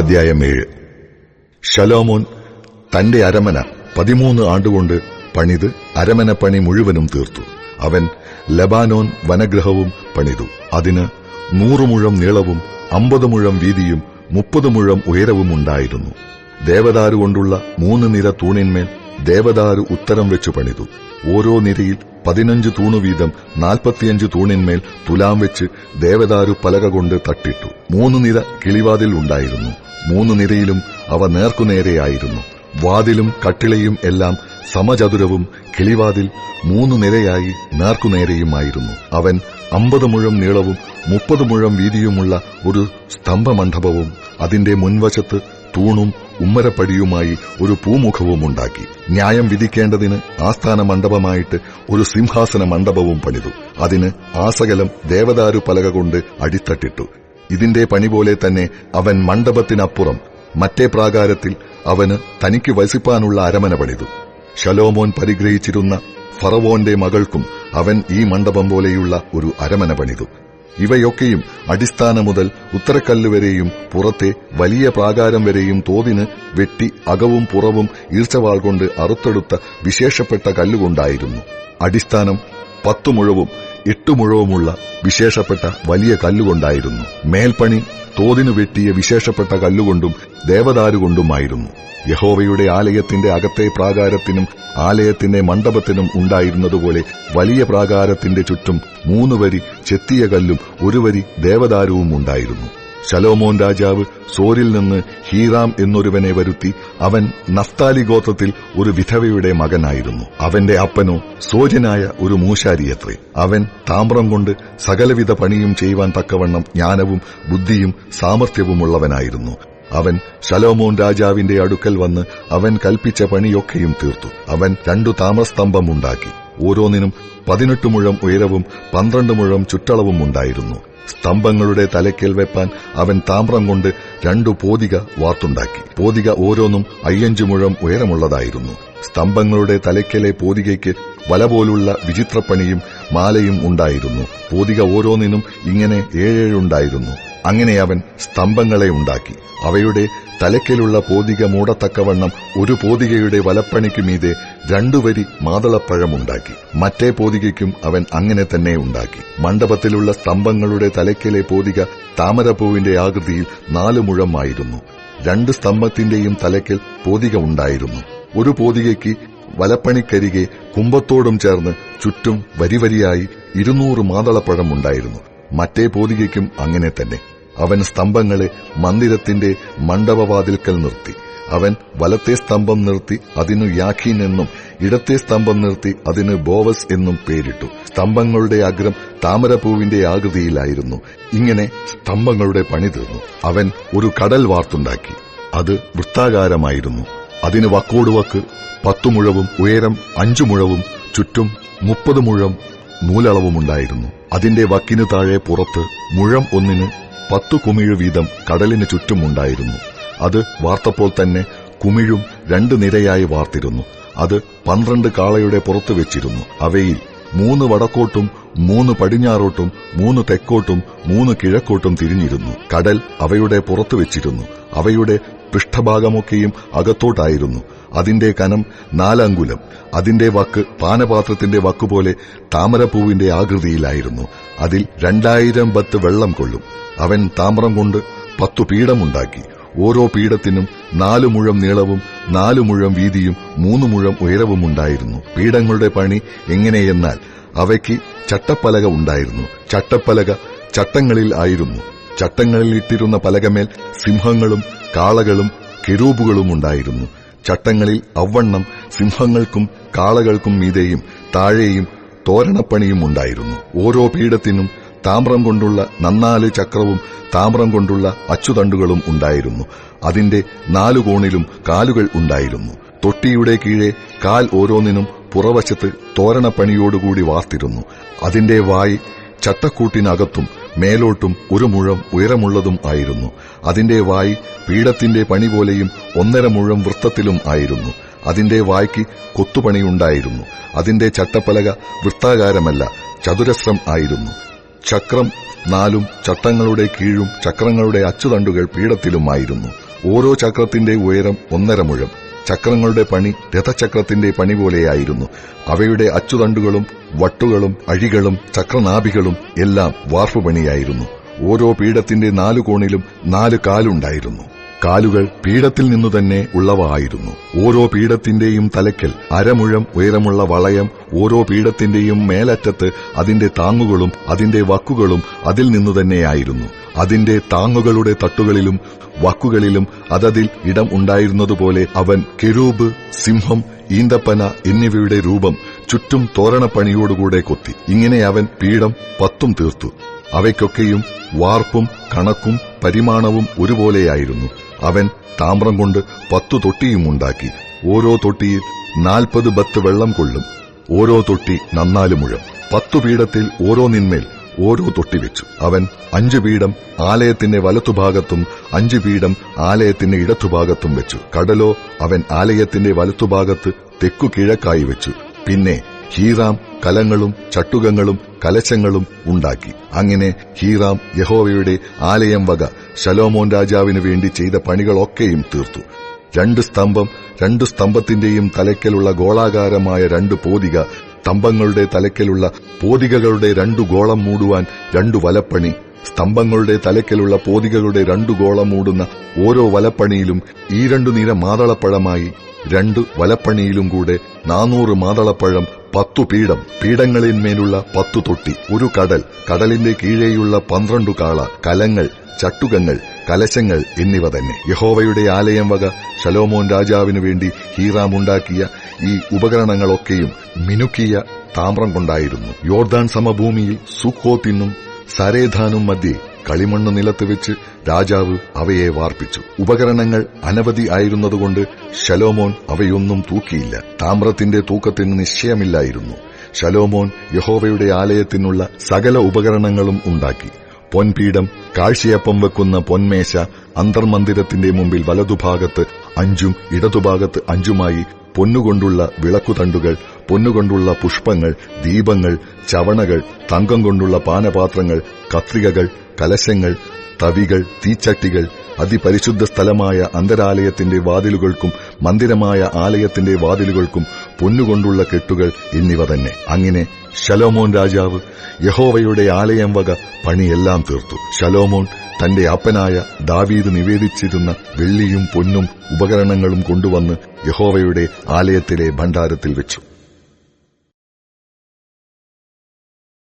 അധ്യായം ഏഴ്. ഷലോമോൻ തന്റെ അരമന പതിമൂന്ന് ആണ്ടുകൊണ്ട് പണിത് അരമന പണി മുഴുവനും തീർത്തു. അവൻ ലബാനോൻ വനഗ്രഹവും പണിതു. അതിന് നൂറു മുഴം നീളവും അമ്പത് മുഴം വീതിയും മുപ്പത് മുഴം ഉയരവും ഉണ്ടായിരുന്നു. ദേവദാരു കൊണ്ടുള്ള മൂന്ന് നിര തൂണിന്മേൽ ദേവദാരു ഉത്തരം വെച്ചു പണിതു. ഓരോ നിരയിൽ പതിനഞ്ച് തൂണു വീതം നാൽപ്പത്തിയഞ്ച് തൂണിന്മേൽ തുലാം വെച്ച് ദേവദാരു പലക കൊണ്ട് തട്ടിട്ടു. മൂന്ന് നിര കിളിവാതിൽ ഉണ്ടായിരുന്നു. മൂന്ന് നിരയിലും അവ നേർക്കുനേരെയായിരുന്നു. വാതിലും കട്ടിളയും എല്ലാം സമചതുരവും കിളിവാതിൽ മൂന്ന് നിരയായി നേർക്കുനേരെയുമായിരുന്നു. അവൻ അമ്പത് മുഴം നീളവും മുപ്പത് മുഴം വീതിയുമുള്ള ഒരു സ്തംഭമണ്ഡപവും അതിന്റെ മുൻവശത്ത് തൂണും ഉമ്മരപ്പടിയുമായി ഒരു പൂമുഖവും ഉണ്ടാക്കി. ന്യായം വിധിക്കേണ്ടതിന് ആസ്ഥാന മണ്ഡപമായിട്ട് ഒരു സിംഹാസന മണ്ഡപവും പണിതു. അതിന് ആസകലം ദേവദാരു പലക കൊണ്ട് അടിത്തട്ടിട്ടു. ഇതിന്റെ പണി പോലെ തന്നെ അവൻ മണ്ഡപത്തിനപ്പുറം മറ്റേ പ്രാകാരത്തിൽ അവന് തനിക്ക് വസിപ്പാനുള്ള അരമന പണിതു. ഷലോമോൻ പരിഗ്രഹിച്ചിരുന്ന ഫറവോന്റെ മകൾക്കും അവൻ ഈ മണ്ഡപം പോലെയുള്ള ഒരു അരമന പണിതു. ഇവയൊക്കെയും അടിസ്ഥാനം മുതൽ ഉത്തരക്കല്ല് വരെയും പുറത്തെ വലിയ പ്രാകാരം വരെയും തോതിന് വെട്ടി അകവും പുറവും ഈർച്ചവാൾ കൊണ്ട് അറുത്തെടുത്ത വിശേഷപ്പെട്ട കല്ലുകൊണ്ടായിരുന്നു. അടിസ്ഥാനം പത്തു മുഴവും എട്ടു മുഴവുമുള്ള വിശേഷപ്പെട്ട വലിയ കല്ലുകൊണ്ടായിരുന്നു. മേൽപ്പണി തോതിനു വെട്ടിയ വിശേഷപ്പെട്ട കല്ലുകൊണ്ടും ദേവദാരുകൊണ്ടുമായിരുന്നു. യഹോവയുടെ ആലയത്തിന്റെ അകത്തെ പ്രാകാരത്തിനും ആലയത്തിന്റെ മണ്ഡപത്തിനും ഉണ്ടായിരുന്നതുപോലെ വലിയ പ്രാകാരത്തിന്റെ ചുറ്റും മൂന്നുവരി ചെത്തിയ കല്ലും ഒരു വരി ദേവദാരുവും ഉണ്ടായിരുന്നു ശലോമോൻ രാജാവ് സോരിൽ നിന്ന് ഹീറാം എന്നൊരുവനെ വരുത്തി അവൻ നഫ്താലി ഗോത്രത്തിൽ ഒരു വിധവയുടെ മകനായിരുന്നു. അവന്റെ അപ്പനോ സോജനായ ഒരു മൂശാരിയത്രേ. അവൻ താമ്രം കൊണ്ട് സകലവിധ പണിയും ചെയ്യുവാൻ തക്കവണ്ണം ജ്ഞാനവും ബുദ്ധിയും സാമർഥ്യവുമുള്ളവനായിരുന്നു. അവൻ ശലോമോൻ രാജാവിന്റെ അടുക്കൽ വന്ന് അവൻ കൽപ്പിച്ച പണിയൊക്കെയും തീർത്തു. അവൻ രണ്ടു താമസ്തംഭം ഉണ്ടാക്കി. ഓരോന്നിനും പതിനെട്ട് മുഴം ഉയരവും പന്ത്രണ്ട് മുഴം ചുറ്റളവും ഉണ്ടായിരുന്നു. സ്തംഭങ്ങളുടെ തലയ്ക്കൽ വെപ്പാൻ അവൻ താമ്രം കൊണ്ട് രണ്ടു പോതിക വാർത്തുണ്ടാക്കി. പോതിക ഓരോന്നും അയ്യഞ്ചു മുഴം ഉയരമുള്ളതായിരുന്നു. സ്തംഭങ്ങളുടെ തലയ്ക്കലെ പോതികയ്ക്ക് വല പോലുള്ള വിചിത്രപ്പണിയും മാലയും ഉണ്ടായിരുന്നു. പോതിക ഓരോന്നിനും ഇങ്ങനെ ഏഴേഴുണ്ടായിരുന്നു അങ്ങനെ അവൻ സ്തംഭങ്ങളെ ഉണ്ടാക്കി. അവയുടെ തലയ്ക്കലുള്ള പോതിക മൂടത്തക്കവണ്ണം ഒരു പോതികയുടെ വലപ്പണിക്ക് മീതെ രണ്ടുവരി മാതളപ്പഴമുണ്ടാക്കി. മറ്റേ പോതികയ്ക്കും അവൻ അങ്ങനെ തന്നെ ഉണ്ടാക്കി. മണ്ഡപത്തിലുള്ള സ്തംഭങ്ങളുടെ തലയ്ക്കലെ പോതിക താമരപ്പൂവിന്റെ ആകൃതിയിൽ നാലു മുഴമായിരുന്നു രണ്ട് സ്തംഭത്തിന്റെയും തലയ്ക്കൽ പോതിക ഉണ്ടായിരുന്നു. ഒരു പോതികയ്ക്ക് വലപ്പണിക്കരികെ കുമ്പത്തോടും ചേർന്ന് ചുറ്റും വരിവരിയായി ഇരുന്നൂറ് മാതളപ്പഴം ഉണ്ടായിരുന്നു മറ്റേ പോതികയ്ക്കും അങ്ങനെ തന്നെ. അവൻ സ്തംഭങ്ങളെ മന്ദിരത്തിന്റെ മണ്ഡപവാതിൽക്കൽ നിർത്തി. അവൻ വലത്തെ സ്തംഭം നിർത്തി അതിനു യാഖീൻ എന്നും ഇടത്തെ സ്തംഭം നിർത്തി അതിന് ബോവസ് എന്നും പേരിട്ടു. സ്തംഭങ്ങളുടെ അഗ്രം താമരപ്പൂവിന്റെ ആകൃതിയിലായിരുന്നു. ഇങ്ങനെ സ്തംഭങ്ങളുടെ പണി തീർന്നു. അവൻ ഒരു കടൽ വാർത്തുണ്ടാക്കി. അത് വൃത്താകാരമായിരുന്നു. അതിന് വക്കോട് വക്ക് പത്തു മുഴവും ഉയരം അഞ്ചു മുഴവും ചുറ്റും മുപ്പത് മുഴം നൂലളവുമുണ്ടായിരുന്നു. അതിന്റെ വക്കിനു താഴെ പുറത്ത് മുഴം ഒന്നിന് പത്തു കുമിഴ് വീതം കടലിന് ചുറ്റുമുണ്ടായിരുന്നു. അത് വാർത്തപ്പോൾ തന്നെ കുമിഴും രണ്ട് നിരയായി വാർത്തിരുന്നു. അത് പന്ത്രണ്ട് കാളയുടെ പുറത്തു വെച്ചിരുന്നു. അവയിൽ മൂന്ന് വടക്കോട്ടും മൂന്ന് പടിഞ്ഞാറോട്ടും മൂന്ന് തെക്കോട്ടും മൂന്ന് കിഴക്കോട്ടും തിരിഞ്ഞിരുന്നു. കടൽ അവയുടെ പുറത്തു വെച്ചിരുന്നു. അവയുടെ പൃഷ്ഠഭാഗമൊക്കെയും അകത്തോട്ടായിരുന്നു. അതിന്റെ കനം നാലങ്കുലം. അതിന്റെ വക്ക് പാനപാത്രത്തിന്റെ വക്കുപോലെ താമരപ്പൂവിന്റെ ആകൃതിയിലായിരുന്നു. അതിൽ രണ്ടായിരം ബത്ത് വെള്ളം കൊള്ളും. അവൻ താമ്രം കൊണ്ട് പത്തു പീഠമുണ്ടാക്കി. ഓരോ പീഠത്തിനും നാലു മുഴം നീളവും നാലു മുഴം വീതിയും മൂന്ന് മുഴം ഉയരവും ഉണ്ടായിരുന്നു. പീഠങ്ങളുടെ പണി എങ്ങനെയെന്നാൽ അവയ്ക്ക് ചട്ടപ്പലക ഉണ്ടായിരുന്നു. ചട്ടപ്പലക ചട്ടങ്ങളിൽ ആയിരുന്നു. ചട്ടങ്ങളിൽ ഇട്ടിരുന്ന പലകമേൽ സിംഹങ്ങളും കാളകളും കെരൂബുകളും ഉണ്ടായിരുന്നു. ചട്ടങ്ങളിൽ അവണ്ണം സിംഹങ്ങൾക്കും കാളകൾക്കും മീതെയും താഴെയും തോരണപ്പണിയും ഉണ്ടായിരുന്നു. ഓരോ പീഠത്തിനും താമ്രം കൊണ്ടുള്ള നന്നാൽ ചക്രവും താമ്രം കൊണ്ടുള്ള അച്ചുതണ്ടുകളും ഉണ്ടായിരുന്നു. അതിന്റെ നാലു കോണിലും കാലുകൾ ഉണ്ടായിരുന്നു. തൊട്ടിയുടെ കീഴെ കാൽ ഓരോന്നിനും പുറവശത്ത് തോരണപ്പണിയോടുകൂടി വാർത്തിരുന്നു. അതിന്റെ വായ് ചട്ടക്കൂട്ടിനകത്തും മേലോട്ടും ഒരു മുഴം ഉയരമുള്ളതും ആയിരുന്നു. അതിന്റെ വായ് പീഠത്തിന്റെ പണി പോലെയും ഒന്നര മുഴം വൃത്തത്തിലും ആയിരുന്നു. അതിന്റെ വായ്ക്ക് കൊത്തുപണിയുണ്ടായിരുന്നു. അതിന്റെ ചട്ടപ്പലക വൃത്താകാരമല്ല ചതുരശ്രം ആയിരുന്നു. ചക്രം നാലും ചട്ടങ്ങളുടെ കീഴും ചക്രങ്ങളുടെ അച്ചുതണ്ടുകൾ പീഠത്തിലുമായിരുന്നു. ഓരോ ചക്രത്തിന്റെ ഉയരം ഒന്നര മുഴം. ചക്രങ്ങളുടെ പണി രഥചക്രത്തിന്റെ പണി പോലെയായിരുന്നു. അവയുടെ അച്ചുതണ്ടുകളും വട്ടുകളും അഴികളും ചക്രനാഭികളും എല്ലാം വാർപ്പുപണിയായിരുന്നു ഓരോ പീഠത്തിന്റെ നാലു കോണിലും നാല് കാലുണ്ടായിരുന്നു. കാലുകൾ പീഠത്തിൽ നിന്നു തന്നെ ഉള്ളവ ആയിരുന്നു ഓരോ പീഠത്തിന്റെയും തലയ്ക്കൽ അരമുഴം ഉയരമുള്ള വളയം ഓരോ പീഠത്തിന്റെയും മേലറ്റത്ത് അതിന്റെ താങ്ങുകളും അതിന്റെ വക്കുകളും അതിൽ നിന്നു തന്നെയായിരുന്നു. അതിന്റെ താങ്ങുകളുടെ തട്ടുകളിലും വക്കുകളിലും അതതിൽ ഇടം ഉണ്ടായിരുന്നതുപോലെ അവൻ കെരൂബ് സിംഹം ഈന്തപ്പന എന്നിവയുടെ രൂപം ചുറ്റും തോരണപ്പണിയോടുകൂടെ കൊത്തി. ഇങ്ങനെ അവൻ പീഠം പത്തും തീർത്തു. അവയ്ക്കൊക്കെയും വാർപ്പും കണക്കും പരിമാണവും ഒരുപോലെയായിരുന്നു. അവൻ താമ്രം കൊണ്ട് പത്തു തൊട്ടിയും ഉണ്ടാക്കി. ഓരോ തൊട്ടിയിൽ നാൽപ്പത് ബത്ത് വെള്ളം കൊള്ളും. ഓരോ തൊട്ടി നന്നാൽ മുഴം. പത്തു പീഠത്തിൽ ഓരോന്നിന്മേൽ ഓരോ തൊട്ടി വെച്ചു. അവൻ അഞ്ചു പീഠം ആലയത്തിന്റെ വലത്തുഭാഗത്തും അഞ്ചു പീഠം ആലയത്തിന്റെ ഇടത്തുഭാഗത്തും വെച്ചു. കടലോ അവൻ ആലയത്തിന്റെ വലത്തുഭാഗത്ത് തെക്കു കിഴക്കായി വെച്ചു. പിന്നെ ഹീറാം കലങ്ങളും ചട്ടുകങ്ങളും കലശങ്ങളും ഉണ്ടാക്കി. അങ്ങനെ ഹീറാം യഹോവയുടെ ആലയം വക ശലോമോൻ രാജാവിന് വേണ്ടി ചെയ്ത പണികളൊക്കെയും തീർത്തു. രണ്ട് സ്തംഭം രണ്ട് സ്തംഭത്തിന്റെയും തലയ്ക്കലുള്ള ഗോളാകാരമായ രണ്ട് പോതിക സ്തംഭങ്ങളുടെ തലയ്ക്കലുള്ള പോതികകളുടെ രണ്ടു ഗോളം മൂടുവാൻ രണ്ടു വലപ്പണി സ്തംഭങ്ങളുടെ തലയ്ക്കലുള്ള പോതികകളുടെ രണ്ടു ഗോളം മൂടുന്ന ഓരോ വലപ്പണിയിലും ഈ രണ്ടു നിര മാതളപ്പഴമായി രണ്ട് വലപ്പണിയിലും കൂടെ നാനൂറ് മാതളപ്പഴം പത്തു പീഠം പീഠങ്ങളിന്മേലുള്ള പത്തു തൊട്ടി ഒരു കടൽ കടലിന്റെ കീഴെയുള്ള പന്ത്രണ്ടു കാള കലങ്ങൾ ചട്ടുകങ്ങൾ കലശങ്ങൾ എന്നിവ തന്നെ. യഹോവയുടെ ആലയം വക ശലോമോൻ രാജാവിനു വേണ്ടി ഹീറാം ഉണ്ടാക്കിയ ഈ ഉപകരണങ്ങളൊക്കെയും മിനുക്കിയ താമ്രം കൊണ്ടായിരുന്നു. യോർദാൻ സമഭൂമിയിൽ സുഖോത്തിനും സരേധാനും മധ്യേ കളിമണ്ണ് നിലത്ത് വെച്ച് രാജാവ് അവയെ വാർപ്പിച്ചു. ഉപകരണങ്ങൾ അനവധി ആയിരുന്നതുകൊണ്ട് ശലോമോൻ അവയൊന്നും തൂക്കിയില്ല. താമ്രത്തിന്റെ തൂക്കത്തിന് നിശ്ചയമില്ലായിരുന്നു. ശലോമോൻ യഹോവയുടെ ആലയത്തിനുള്ള സകല ഉപകരണങ്ങളും ഉണ്ടാക്കി. പൊൻപീഠം കാഴ്ചയപ്പം വെക്കുന്ന പൊന്മേശ അന്തർമന്ദിരത്തിന്റെ മുമ്പിൽ വലതുഭാഗത്ത് അഞ്ചും ഇടതുഭാഗത്ത് അഞ്ചുമായി പൊന്നുകൊണ്ടുള്ള വിളക്കുതണ്ടുകൾ പൊന്നുകൊണ്ടുള്ള പുഷ്പങ്ങൾ ദീപങ്ങൾ ചവണകൾ തങ്കം കൊണ്ടുള്ള പാനപാത്രങ്ങൾ കത്രികകൾ കലശങ്ങൾ തവികൾ തീച്ചട്ടികൾ അതിപരിശുദ്ധ സ്ഥലമായ അന്തരാലയത്തിന്റെ വാതിലുകൾക്കും മന്ദിരമായ ആലയത്തിന്റെ വാതിലുകൾക്കും പൊന്നുകൊണ്ടുള്ള കെട്ടുകൾ എന്നിവ തന്നെ. അങ്ങനെ ശലോമോൻ രാജാവ് യഹോവയുടെ ആലയം വക പണിയെല്ലാം തീർത്തു. ശലോമോൻ തന്റെ അപ്പനായ ദാവീദ് നിവേദിച്ചിരുന്ന വെള്ളിയും പൊന്നും ഉപകരണങ്ങളും കൊണ്ടുവന്ന് യഹോവയുടെ ആലയത്തിലെ ഭണ്ഡാരത്തിൽ വെച്ചു.